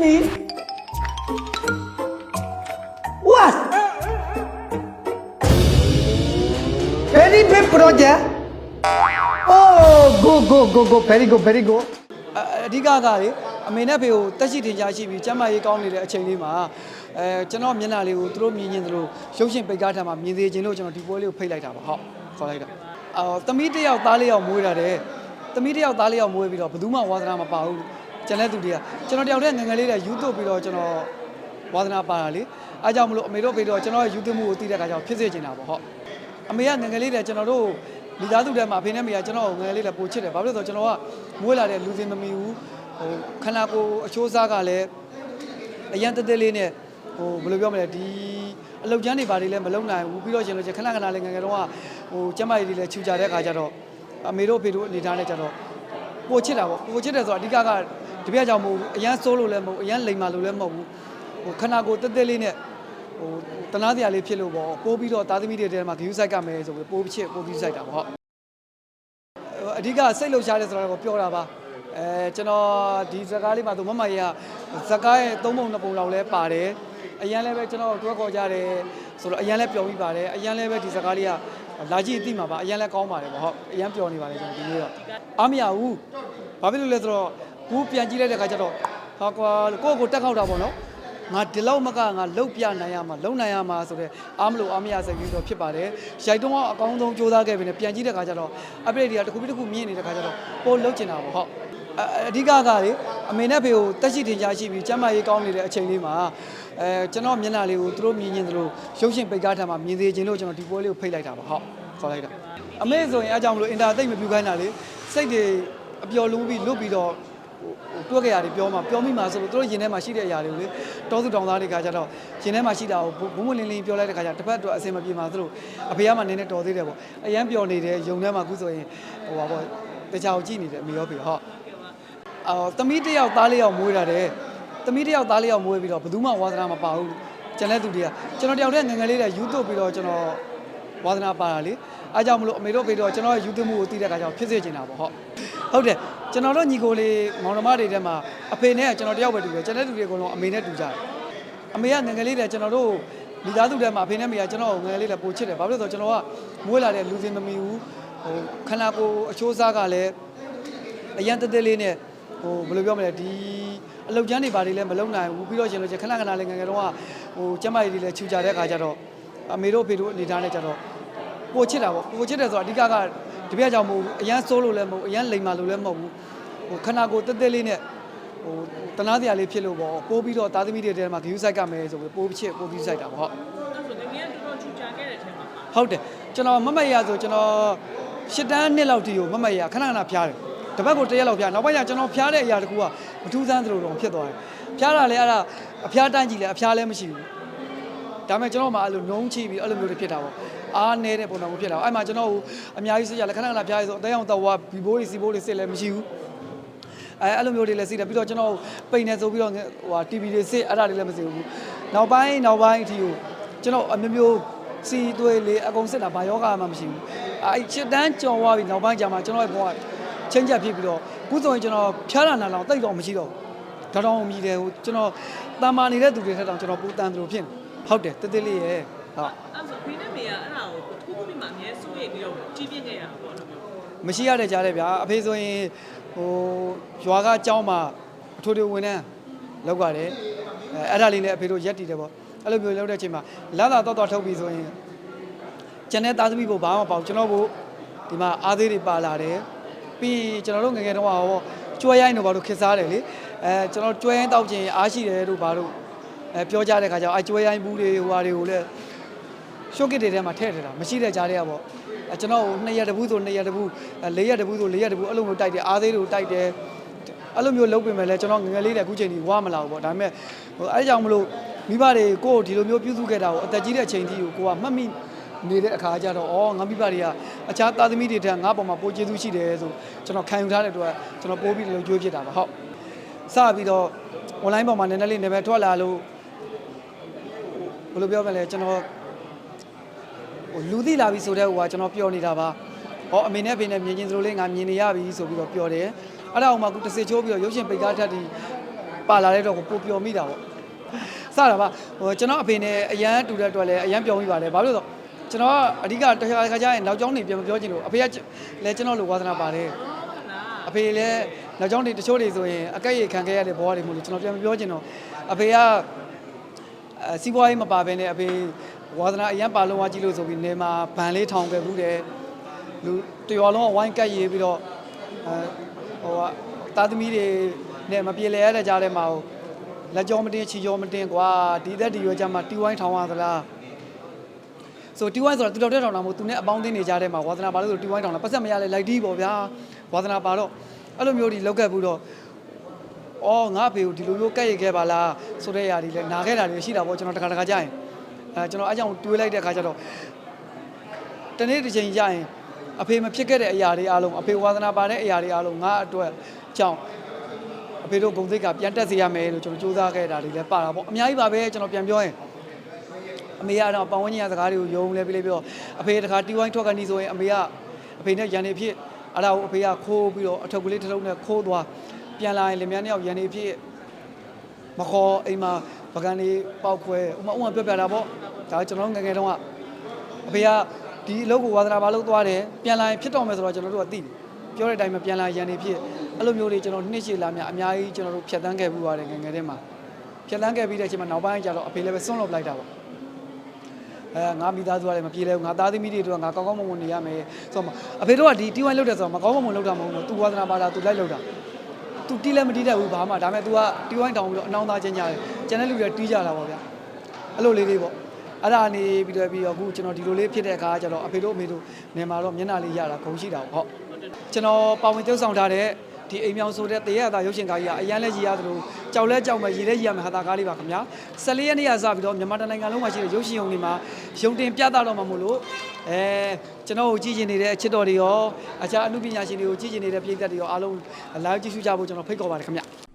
me what very big project oh go go go go very good very good အအဓိကကလေအမေနဲ့ဖေကိုတက်ရှိထင်ရှားရှိပြီးကျမ်းမာရေးကောင်းနေတဲ့အချိန်လေးမှာအဲကျွန်တော်မျက်နှာလေးကိုသူတို့မြင်ရင်သူတို့ရုပ်ရှင်ပိတ်ကားထံမှာမြင်သေးခြင်းလို့ကျွန်တော်ဒီပွဲလေးကိုဖိတ်လိုက်တာပါဟုတ်ခေါ်လိုက်တာအော်သမီးတစ်ယောက်သားလေးယောက်မွေးတာတဲ့သမီးတစ်ယောက်သားလေးယောက်မွေးပြီးတော့ဘယ်သူမှဝါသနာမပါဘူး ကျန်တဲ့သူတွေကကျွန်တော်တယောက်တည်းငယ်ငယ်လေးတည်းယူသွပြီးတော့ကျွန်တော်ဝါသနာပါတာလေအားကြောင့်မလို့အမေတို့ဖေတို့ကျွန်တော်ရဲ့ယူသွမှုကိုသိတဲ့အခါကျတော့ဖြစ်စေချင်တာပေါ့ဟုတ်အမေကငယ်ငယ်လေးတည်းကျွန်တော်တို့မိသားစုထဲမှာအဖေနဲ့မေကကျွန်တော်ကိုငယ်ငယ်လေးတည်းပို့ချစ်တယ်ဘာဖြစ်လို့လဲဆိုတော့ကျွန်တော်ကမွေးလာတဲ့လူစင်မမီဘူးဟိုခန္ဓာကိုယ်အချိုးစားကလည်းအရန်တက်တက်လေးနဲ့ဟိုဘယ်လိုပြောမလဲဒီအလုတ်ကျန်းတွေဘာတွေလည်းမလုံနိုင်ဘူးပြီးတော့ရှင်လို့ချင်းခဏခဏလေးငယ်ငယ်တော့ဟိုကျမကြီးတွေလည်းခြူကြတဲ့ခါကျတော့အမေတို့အဖေတို့အနေထားနဲ့ကျတော့ပိုချစ်တာပေါ့ပိုချစ်တယ်ဆိုတော့အဓိကကတ ပြက်ကြောင့်မဟုတ်ဘူးအရန်စိုးလို့လည်းမဟုတ်ဘူးအရန်လိမ်မာလို့လည်းမဟုတ်ဘူးဟိုခဏကိုတက်တက်လေးနဲ့ဟိုတနာစရာလေးဖြစ်လို့ပေါ့ပိုးပြီးတော့သားသမီးတွေထဲမှာဂယူးဆိုင်ကမယ်ဆိုပြီးပိုးချစ်ပိုးပြီးဆိုင်တာပေါ့ဟုတ်အဓိကစိတ်လှုပ်ရှားတယ်ဆိုတော့ပြောတာပါအဲကျွန်တော်ဒီဇကားလေးမှာသူမမကြီးကဇကားရဲ့သုံးပုံနှစ်ပုံလောက်လဲပါတယ်အရန်လည်းပဲကျွန်တော်တွဲခေါ်ကြတယ်ဆိုတော့အရန်လည်းပျော်ပြီးပါတယ်အရန်လည်းပဲဒီဇကားလေးကလာကြည့်အသိမှာပါအရန်လည်းကောင်းပါတယ်ပေါ့ဟုတ်အရန်ပျော်နေပါတယ်ကျွန်တော်ဒီနေ့တော့အားမရဘူးဘာဖြစ်လို့လဲဆိုတော့ ဘူးပြန်ကြည့်လိုက်တဲ့ခါကျတော့ဟာကွာကိုယ့်ကိုတက်ခောက်တာပေါ့နော်ငါဒီလောက်မကငါလှုပ်ပြနိုင်ရမှာလုံနိုင်ရမှာဆိုတော့အားမလို့အားမရစိတ်ကြီးတော့ဖြစ်ပါတယ်ရိုက်တော့အကောင်းဆုံးစူးစမ်းခဲ့ပြီနဲ့ပြန်ကြည့်တဲ့ခါကျတော့ update တွေကတစ်ခုပြီးတစ်ခုမြင်နေတဲ့ခါကျတော့ပိုလှုပ်ချင်တာပေါ့ဟုတ်အအဓိကကလေအမေနဲ့ဖေကိုတက်ရှိထင်ရှားရှိပြီးကျမ်းမာရေးကောင်းနေတဲ့အချိန်လေးမှာအဲကျွန်တော်မျက်နှာလေးကိုသူတို့မြင်ရင်သူတို့ရုပ်ရှင်ပိတ်ကားထံမှာမြင်သေးခြင်းလို့ကျွန်တော်ဒီပွဲလေးကိုဖိတ်လိုက်တာပါဟုတ်ခေါ်လိုက်တာအမေဆိုရင်အကြောင်းမလို့အင်တာသိမ့်မပြူခိုင်းတာလေစိတ်တွေအပျော်လုံးပြီးလွတ်ပြီးတော့ဟို တွက်ကြရတယ်ပြောမှာပြောမိမှာဆိုလို့သူတို့ရင်ထဲမှာရှိတဲ့အရာတွေကိုလေတောစုတောင်သားတွေကကြတော့ရင်ထဲမှာရှိတာကိုဘုံဘုံလင်းလင်းပြောလိုက်တဲ့ခါကျတစ်ဖက်အတွက်အစင်မပြေမှာသူတို့အဖေကမှနည်းနည်းတော်သေးတယ်ပေါ့အရန်ပျော်နေတယ်ယုံထဲမှာအခုဆိုရင်ဟိုပါပေါ့တခြားကိုကြည့်နေတယ်အမေရောဖေဟုတ်အော်သမီးတစ်ယောက်သားလေးယောက်မွေးတာတဲ့သမီးတစ်ယောက်သားလေးယောက်မွေးပြီးတော့ဘယ်သူမှဝါသနာမပါဘူးကျန်တဲ့သူတွေကကျွန်တော်တယောက်တည်းငယ်ငယ်လေးတည်းယူသွပြီးတော့ကျွန်တော်ဝါသနာပါတာလေအားကြောင့်မလို့အမေတို့ဖေတို့ကျွန်တော်ရဲ့ယူသွမှုကိုသိတဲ့အခါကျတော့ဖြစ်စေချင်တာပေါ့ဟုတ်ဟုတ်တယ် ကျွန်တော်တို့ညီကိုလေးမောင်နှမတွေထဲမှာအဖေနဲ့ကျွန်တော်တယောက်ပဲတူတယ်ကျန်တဲ့သူတွေအကုန်လုံးအမေနဲ့တူကြတယ်အမေကငယ်ငယ်လေးတည်းကျွန်တော်တို့မိသားစုထဲမှာအဖေနဲ့မေကကျွန်တော်ကိုငယ်ငယ်လေးတည်းပိုချစ်တယ်ဘာဖြစ်လို့လဲဆိုတော့ကျွန်တော်ကမွေးလာတဲ့လူစင်မမီဘူးဟိုခန္ဓာကိုယ်အချိုးစားကလည်းအရန်တက်တက်လေးနဲ့ဟိုဘယ်လိုပြောမလဲဒီအလုတ်ကျန်းတွေဘာတွေလည်းမလုံနိုင်ဘူးပြီးတော့ရှင်လို့ချင်းခဏခဏလေးငယ်ငယ်တော့ဟိုကျမကြီးတွေလည်းခြူကြတဲ့ခါကျတော့အမေတို့အဖေတို့အနေထားနဲ့ကျတော့ပိုချစ်တာပေါ့ပိုချစ်တယ်ဆိုတော့အဓိကက တပြက်ကြောင့်မဟုတ်ဘူးအရန်စိုးလို့လည်းမဟုတ်ဘူးအရန်လိမ်မာလို့လည်းမဟုတ်ဘူးဟိုခန္ဓာကိုယ်တက်တက်လေးနဲ့ဟိုတနာစရာလေးဖြစ်လို့ပေါ့ပိုးပြီးတော့သားသမီးတွေထဲမှာဂယူးဆိုင်ကမယ်ဆိုပြီးပိုးချစ်ပိုးပြီးဆိုင်တာပေါ့ဟုတ်အဲ့ဆိုငငယ်ကတော်တော်ချူချာခဲ့တဲ့ထဲမှာပါဟုတ်တယ်ကျွန်တော်မမတ်ရဆိုကျွန်တော်ရှစ်တန်းနှစ်လောက်တီကိုမမတ်ရခဏခဏဖျားတယ်တစ်ပတ်ကိုတစ်ရက်လောက်ဖျားနောက်ပိုင်းကျကျွန်တော်ဖျားတဲ့အရာတကူကမထူးဆန်းသလိုတော့ဖြစ်သွားတယ်ဖျားတာလည်းအဲ့ဒါအဖျားတန်းကြည့်လဲအဖျားလည်းမရှိဘူးဒါပေမဲ့ကျွန်တော်မှအဲ့လိုနှုံးချိပြီးအဲ့လိုမျိုးတွေဖြစ်တာပေါ့ အားနေတဲ့ပုံစံမျိုးဖြစ်တာပေါ့အဲ့မှာကျွန်တော်အများကြီးစစ်ကြလဲခဏခဏဖျားရဆိုအသေးအောင်တော့ဘီဘိုးတွေစီဘိုးတွေစစ်လည်းမရှိဘူးအဲအဲ့လိုမျိုးတွေလည်းစီးတယ်ပြီးတော့ကျွန်တော်ပိန်နေဆိုပြီးတော့ဟိုဟာ TV တွေစစ်အဲ့ဒါတွေလည်းမစစ်ဘူးနောက်ပိုင်းနောက်ပိုင်းအထိကိုကျွန်တော်အမျိုးမျိုးစီသွေးလေးအကုန်စစ်တာဘာယောဂမှမရှိဘူးအဲ့ချစ်တန်းကြော်သွားပြီးနောက်ပိုင်းကျမှကျွန်တော်ရဲ့ဘဝချင်းချက်ဖြစ်ပြီးတော့ခုဆိုရင်ကျွန်တော်ဖျားတာနာလောင်တိတ်တော့မရှိတော့ဘူးဒါတော့မြည်တယ်ဟိုကျွန်တော်တန်မာနေတဲ့သူတွေထက်တောင်ကျွန်တော်ပူတန်သလိုဖြစ်နေဟုတ်တယ်တက်တက်လေးရဲ့ဟုတ် အဲ့ဆိုဖေနဲ့မေကအဲ့ဒါကိုထူးထူးပြီးမှအများစိုးရိမ်ပြီးတော့ကြီးပြင်းခဲ့ရတာပေါ့နော်မျိုးမရှိရတဲ့ကြားတယ်ဗျာအဖေဆိုရင်ဟိုရွာကကြောင်းမှာအထိုးတွေဝင်နှန်းလောက်ရတယ်အဲအဲ့ဒါလေးနဲ့အဖေတို့ရက်တည်တယ်ပေါ့အဲ့လိုမျိုးလောက်တဲ့အချိန်မှာလာသာတော့တော့ထုတ်ပြီးဆိုရင်ကျန်တဲ့သားသမီးဖို့ဘာမှမပေါ့ကျွန်တော်တို့ဒီမှာအားသေးတွေပါလာတယ်ပြီးရင်ကျွန်တော်တို့ငယ်ငယ်တုန်းကဟောကျွဲရိုင်းတို့ဘာလို့ခစ်စားတယ်လေအဲကျွန်တော်ကျွဲရိုင်းတောက်ခြင်းအားရှိတယ်တို့ဘာလို့အဲပြောကြတဲ့ခါကျတော့အဲကျွဲရိုင်းဘူးတွေဟိုဟာတွေကိုလည်း ရှုပ်ကစ်တွေထဲမှာထည့်ထည့်တာမရှိတဲ့ကြားတွေကပေါ့အဲကျွန်တော်2ရက်တပူးဆို2ရက်တပူး4ရက်တပူးဆို4ရက်တပူးအဲ့လိုမျိုးတိုက်တယ်အားသေးတွေကိုတိုက်တယ်အဲ့လိုမျိုးလုပ်ပြင်မဲ့လဲကျွန်တော်ငယ်ငယ်လေးတည်းအခုချိန်ကြီးဝါမလာဘူးပေါ့ဒါပေမဲ့ဟိုအဲ့ကြောင့်မလို့မိဘတွေကိုယ်ဒီလိုမျိုးပြုစုခဲ့တာကိုအသက်ကြီးတဲ့အချိန်ကြီးကိုကိုကမှတ်မိနေတဲ့အခါကျတော့ဩငါမိဘတွေကအခြားသားသမီးတွေထက်ငါပေါ်မှာပိုကျေးဇူးရှိတယ်ဆိုကျွန်တော်ခံယူထားတဲ့အတွက်ကျွန်တော်ပိုးပြီးလို့ကြိုးဖြစ်တာပါဟုတ်စပြီးတော့ online ပေါ်မှာနည်းနည်းလေးနေပဲထွက်လာလို့ဘယ်လိုပြောမလဲကျွန်တော် ဟိုလူသိလာပြီဆိုတဲ့ဟိုကကျွန်တော်ပြောနေတာပါဟောအမေနဲ့ဖေနဲ့မြင်ချင်းစလို့လေးငါမြင်နေရပြီဆိုပြီးတော့ပြောတယ်အဲ့ဒါအောင်မှခုတစ်စစ်ချိုးပြီးတော့ရုပ်ရှင်ပိတ်ကားထက်ဒီပပါလာတဲ့တော့ကိုပိုပျော်မိတာပေါ့စတာပါဟိုကျွန်တော်အဖေနဲ့အရန်တူတဲ့အတွက်လည်းအရန်ပျော်မိပါတယ်ဘာလို့လဲဆိုတော့ကျွန်တော်ကအဓိကတစ်ခါတစ်ခါကျရင်နောက်ကျောင်းနေပြန်မပြောချင်လို့အဖေကလည်းကျွန်တော်လိုဝါသနာပါတယ်အဖေလည်းနောက်ကျောင်းတွေတချို့တွေဆိုရင်အကက်ရခံခဲ့ရတဲ့ဘဝတွေမို့လို့ကျွန်တော်ပြန်မပြောချင်တော့အဖေကအဲစီးပွားရေးမပါဘဲနဲ့အဖေ ဝါသနာအရန်ပါလုံးဝကြည့်လို့ဆိုပြီးနေမှာဗန်လေးထောင်ခဲ့ဘူးတယ်လူတရွာလုံးကဝိုင်းကတ်ရေးပြီးတော့အဲဟိုကတာသမီတွေနဲ့မပြေလည်ရတဲ့ကြားထဲမှာဟိုလက်ကြောမတင်ချီကြောမတင်ကွာဒီသက်ဒီရွယ်ကြမှာတီဝိုင်းထောင်ရသလားဆိုတီဝိုင်းဆိုတာတူတော်တဲ့ထောင်တာမဟုတ်သူနဲ့အပေါင်းအသင်းနေကြတဲ့မှာဝါသနာပါလို့ဆိုတီဝိုင်းထောင်တာပတ်သက်မရလဲလိုက်တီးပေါ့ဗျာဝါသနာပါတော့အဲ့လိုမျိုးဒီလောက်ခဲ့ဘူးတော့အော်ငါဖေကိုဒီလိုမျိုးကဲ့ရခဲ့ပါလားဆိုတဲ့ຢာတွေလဲနာခဲ့တာတွေရှိတာပေါ့ကျွန်တော်တခါတခါကြာရင် အဲကျွန်တော်အကြောင်းတွေးလိုက်တဲ့အခါကျတော့တနေ့တစ်ချိန်ကြာရင်အဖေမဖြစ်ခဲ့တဲ့အရာတွေအားလုံးအဖေဝါသနာပါတဲ့အရာတွေအားလုံးငါအတွက်ကြောင့်အဖေတို့ဂုံသိက္ခာပြန်တက်စေရမယ်လို့ကျွန်တော်စူးစမ်းခဲ့တာတွေလည်းပါတာပေါ့အများကြီးပါပဲကျွန်တော်ပြန်ပြောရင်အမေကတော့ပတ်ဝန်းကျင်ကစကားတွေကိုယုံလဲပြလေးပြောအဖေတခါတီဝိုင်းထွက်ကနေဆိုရင်အမေကအဖေနဲ့ရန်နေဖြစ်အဲ့ဒါကိုအဖေကခိုးပြီးတော့အထုပ်ကလေးတစ်ထုပ်နဲ့ခိုးသွားပြန်လာရင်လင်မယားနှစ်ယောက်ရန်နေဖြစ်မခေါ်အိမ်မှာပကံလေးပေါက်ခွဲဥမဥမပြောပြတာပေါ့ ဒါကျွန်တော်ငယ်ငယ်တုန်းကအဖေကဒီအလုပ်ကိုဝါသနာပါလို့သွားတယ်ပြန်လာရင်ဖြစ်တော့မယ်ဆိုတော့ကျွန်တော်တို့ကသိတယ်ပြောတဲ့အတိုင်းပဲပြန်လာရန်နေဖြစ်အဲ့လိုမျိုးတွေကျွန်တော်နှစ်ရှည်လာမြအများကြီးကျွန်တော်တို့ဖြတ်တန်းခဲ့ပြီးပါတယ်ငယ်ငယ်တည်းမှာဖြတ်တန်းခဲ့ပြီးတဲ့အချိန်မှာနောက်ပိုင်းကျတော့အဖေလည်းပဲစွန့်လွတ်လိုက်တာပေါ့အဲငါမိသားစုကလည်းမပြေလဲဘူးငါသားသမီးတွေတို့ကငါကောင်းကောင်းမွန်မွန်နေရမယ်ဆိုတော့အဖေတို့ကဒီတီဝိုင်းလောက်တယ်ဆိုတော့မကောင်းမွန်မွန်လောက်တာမဟုတ်ဘူးသူဝါသနာပါတာသူလိုက်လောက်တာသူတီးလည်းမတီးတတ်ဘူးဘာမှဒါပေမဲ့ तू ကတီဝိုင်းတောင်ပြီးတော့အနောင်သားချင်းကြတယ်ကျန်တဲ့လူတွေတီးကြတာပေါ့ဗျာအဲ့လိုလေးလေးပေါ့ အဲ့ဒါနေပြီးတော့ပြီးတော့အခုကျွန်တော်ဒီလိုလေးဖြစ်တဲ့အခါကျတော့အဖေတို့အမေတို့နေမှာတော့မျက်နှာလေးရတာဂုဏ်ရှိတာပေါ့ဟုတ်ကျွန်တော်ပါဝင်ပြုတ်ဆောင်ထားတဲ့ဒီအိမ်မြောင်ဆိုတဲ့တရေရတာရုပ်ရှင်ကားကြီးကအရန်လဲကြီးရသလိုကြောက်လဲကြောက်မဲ့ရေလဲကြီးရမဲ့ဟာတာကားလေးပါခင်ဗျာ14ရက်နေ့ကစပြီးတော့မြန်မာတိုင်းနိုင်ငံလုံးမှာရှိတဲ့ရုပ်ရှင်ရုံတွေမှာရုံတင်ပြသတော့မှာမို့လို့အဲကျွန်တော်ကိုကြည့်ကျင်နေတဲ့အချစ်တော်တွေရောအခြားအမှုပညာရှင်တွေကိုကြည့်ကျင်နေတဲ့ပြည်သက်တွေရောအားလုံး live ကြည့်ရှုကြဖို့ကျွန်တော်ဖိတ်ခေါ်ပါတယ်ခင်ဗျာ